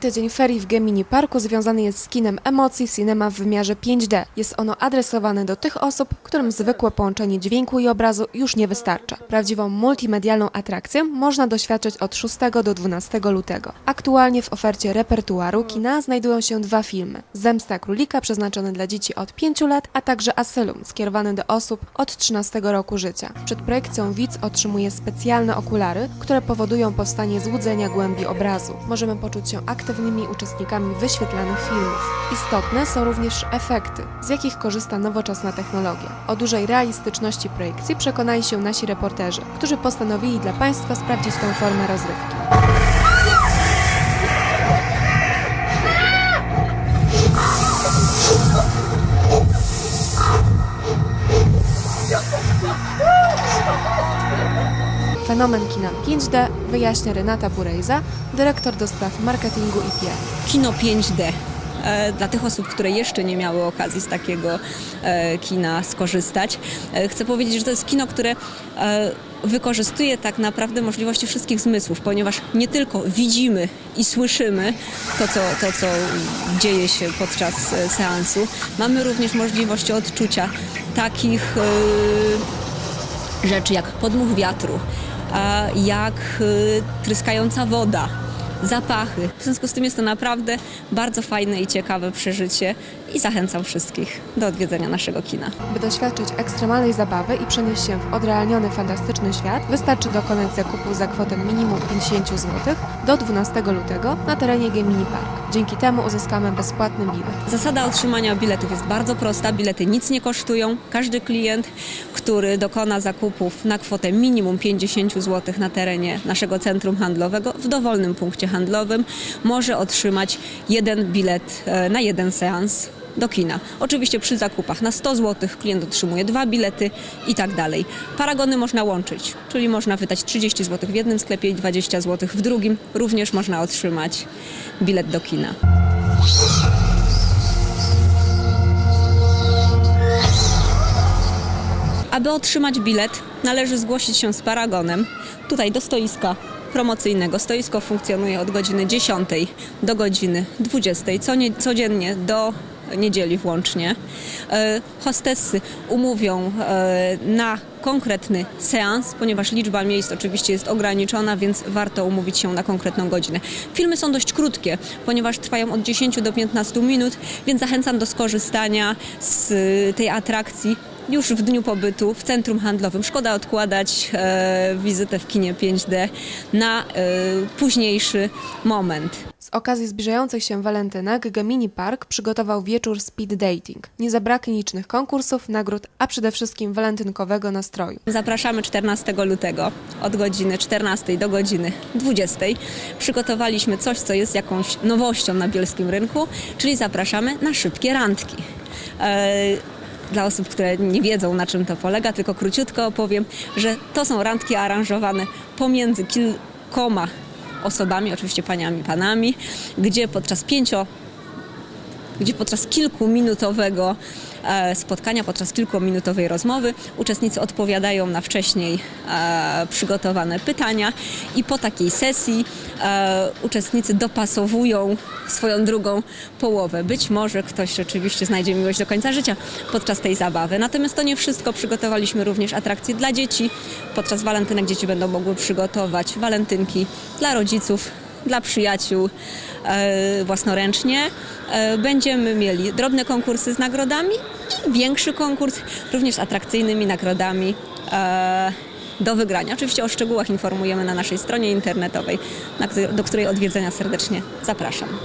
tydzień ferii w Gemini Parku związany jest z kinem emocji cinema w wymiarze 5D. Jest ono adresowane do tych osób, którym zwykłe połączenie dźwięku i obrazu już nie wystarcza. Prawdziwą multimedialną atrakcję można doświadczyć od 6 do 12 lutego. Aktualnie w ofercie repertuaru kina znajdują się dwa filmy. Zemsta Królika przeznaczony dla dzieci od 5 lat, a także Asylum skierowany do osób od 13 roku życia. Przed projekcją widz otrzymuje specjalne okulary, które powodują powstanie złudzenia głębi obrazu. Możemy poczuć się aktywnymi uczestnikami wyświetlanych filmów. Istotne są również efekty, z jakich korzysta nowoczesna technologia. O dużej realistyczności projekcji przekonali się nasi reporterzy, którzy postanowili dla Państwa sprawdzić tę formę rozrywki. Fenomen kina 5D wyjaśnia Renata Burejza, dyrektor do spraw marketingu i PR. kino 5D. E, Dla tych osób, które jeszcze nie miały okazji z takiego e, kina skorzystać, e, chcę powiedzieć, że to jest kino, które wykorzystuje tak naprawdę możliwości wszystkich zmysłów, ponieważ nie tylko widzimy i słyszymy to, co, to, co dzieje się podczas seansu, mamy również możliwość odczucia takich rzeczy jak podmuch wiatru, jak y, tryskająca woda, zapachy. W związku z tym jest to naprawdę bardzo fajne i ciekawe przeżycie i zachęcam wszystkich do odwiedzenia naszego kina. By doświadczyć ekstremalnej zabawy i przenieść się w odrealniony, fantastyczny świat, wystarczy dokonać zakupu za kwotę minimum 50 zł do 12 lutego na terenie Gemini Park. Dzięki temu uzyskamy bezpłatny bilet. Zasada otrzymania biletów jest bardzo prosta. Bilety nic nie kosztują. Każdy klient, który dokona zakupów na kwotę minimum 50 zł na terenie naszego centrum handlowego w dowolnym punkcie handlowym może otrzymać jeden bilet e, na jeden seans do kina. Oczywiście przy zakupach na 100 zł klient otrzymuje dwa bilety i tak dalej. Paragony można łączyć, czyli można wydać 30 zł w jednym sklepie i 20 zł w drugim. Również można otrzymać bilet do kina. Aby otrzymać bilet, należy zgłosić się z paragonem tutaj do stoiska promocyjnego. Stoisko funkcjonuje od godziny 10 do godziny 20, co nie, codziennie do niedzieli włącznie. E, Hostessy umówią e, na konkretny seans, ponieważ liczba miejsc oczywiście jest ograniczona, więc warto umówić się na konkretną godzinę. Filmy są dość krótkie, ponieważ trwają od 10 do 15 minut, więc zachęcam do skorzystania z y, tej atrakcji już w dniu pobytu w centrum handlowym. Szkoda odkładać e, wizytę w kinie 5D na e, późniejszy moment. Z okazji zbliżających się walentynek Gemini Park przygotował wieczór speed dating. Nie zabraknie licznych konkursów, nagród, a przede wszystkim walentynkowego nastroju. Zapraszamy 14 lutego od godziny 14 do godziny 20. Przygotowaliśmy coś, co jest jakąś nowością na bielskim rynku, czyli zapraszamy na szybkie randki. E, Dla osób, które nie wiedzą na czym to polega, tylko króciutko opowiem, że to są randki aranżowane pomiędzy kilkoma osobami, oczywiście paniami, panami, gdzie podczas pięcio gdzie podczas kilkuminutowego spotkania, podczas kilkuminutowej rozmowy uczestnicy odpowiadają na wcześniej e, przygotowane pytania i po takiej sesji e, uczestnicy dopasowują swoją drugą połowę. Być może ktoś rzeczywiście znajdzie miłość do końca życia podczas tej zabawy. Natomiast to nie wszystko. Przygotowaliśmy również atrakcje dla dzieci. Podczas walentynek dzieci będą mogły przygotować walentynki dla rodziców, dla przyjaciół e, własnoręcznie. E, będziemy mieli drobne konkursy z nagrodami i większy konkurs również z atrakcyjnymi nagrodami e, do wygrania. Oczywiście o szczegółach informujemy na naszej stronie internetowej, do której odwiedzenia serdecznie zapraszam.